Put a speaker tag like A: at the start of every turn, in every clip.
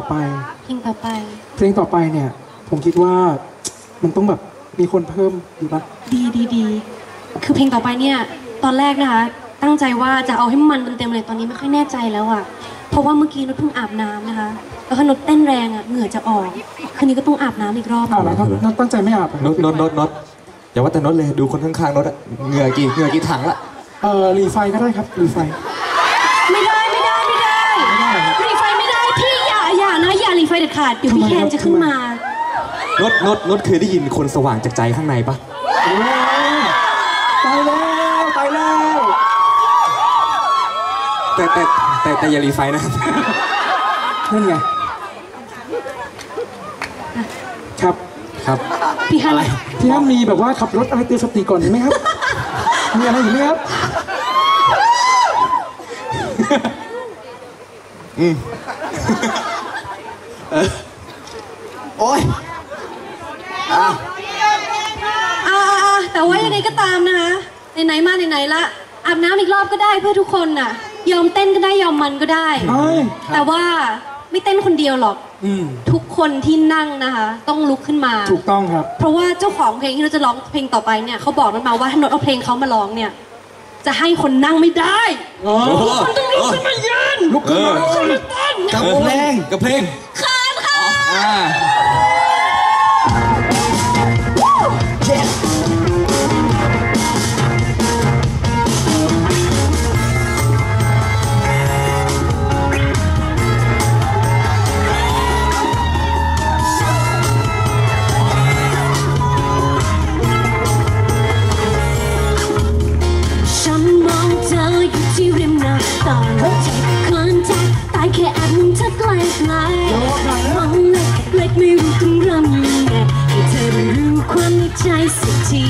A: ต่อไป
B: เพลงต่อไป
A: เพลงต่อไปเนี่ย ผมคิดว่ามันต้องแบบมีคนเพิ่มดีปะ
B: ดีดีดีคือเพลงต่อไปเนี่ย ตอนแรกนะคะ ตั้งใจว่าจะเอาให้มันเต็มๆเลยตอนนี้ไม่ค่อยแน่ใจแล้วอะ เพราะว่าเมื่อกี้นุชเพิ่งอาบน้ำนะคะ แล้วก็นุชเต้นแรงอะเหงื่อจะออกคืนนี้ก็ต้องอาบน้ำอีกรอบ
A: อ้าวแล้วครับนัดตั้งใจไม่อาบอะ
C: นดนดนดนดอย่าว่าแต่นดเลยดูคนข้างๆนดอะเหงื่อกี่เหงื่อกี่ถังละ
A: เออรีไฟก็ได้ครับรีไฟ
B: ไฟเด็ดขาดเดี๋ยวพี่
A: ทำไม
B: แคน
A: ครับ
B: จะขึ้น
A: ทำไม
B: มา
C: นดนดนดเคยได้ยินคนสว่างจากใจข้างในปะ
A: โอ้ยตายแล้วตายแล้ว
C: แต่แต่แต่แต่อย่ารีไฟนะครับ
A: นั่นไง ครับ
C: ครับ
B: พี่ฮัน
A: พี่ฮันมีแบบว่าขับรถอะไรเตือนสติก่อนดีไหมครับ มีอะไรอยู่ไหมครับ
C: โอ้ย
B: อ่าอ่าอ่าแต่ว่ายังไงก็ตามนะคะไหนๆมาไหนๆละอาบน้ำอีกรอบก็ได้เพื่อทุกคนน่ะ ยอมเต้นก็ได้ยอมมันก็ได้
A: เอ้ย
B: แต่ว่าไม่เต้นคนเดียวหรอก
A: อืม
B: ทุกคนที่นั่งนะคะ ต้องลุกขึ้นมา
A: ถูกต้องครับ
B: เพราะว่าเจ้าของเพลงที่เราจะร้องเพลงต่อไปเนี่ยเขาบอกมันมาว่าถ้าโนตเอาเพลงเขามาร้องเนี่ย จะให้คนนั่งไม่ได้
A: อ๋อ
B: คนต้องลุกขึ้นมายืน
A: ลุกขึ้นมา
B: ลุกขึ้นมาเต้น
C: กับเพลงกับเพลง
B: คานค่ะ
C: อ่า
D: ฉันมองเธออยู่ที่ริมนาต่างใจคนแทคตายแค่แอบมองเธอไกลไกล ม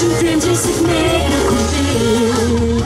D: 주된 질색 내가 고민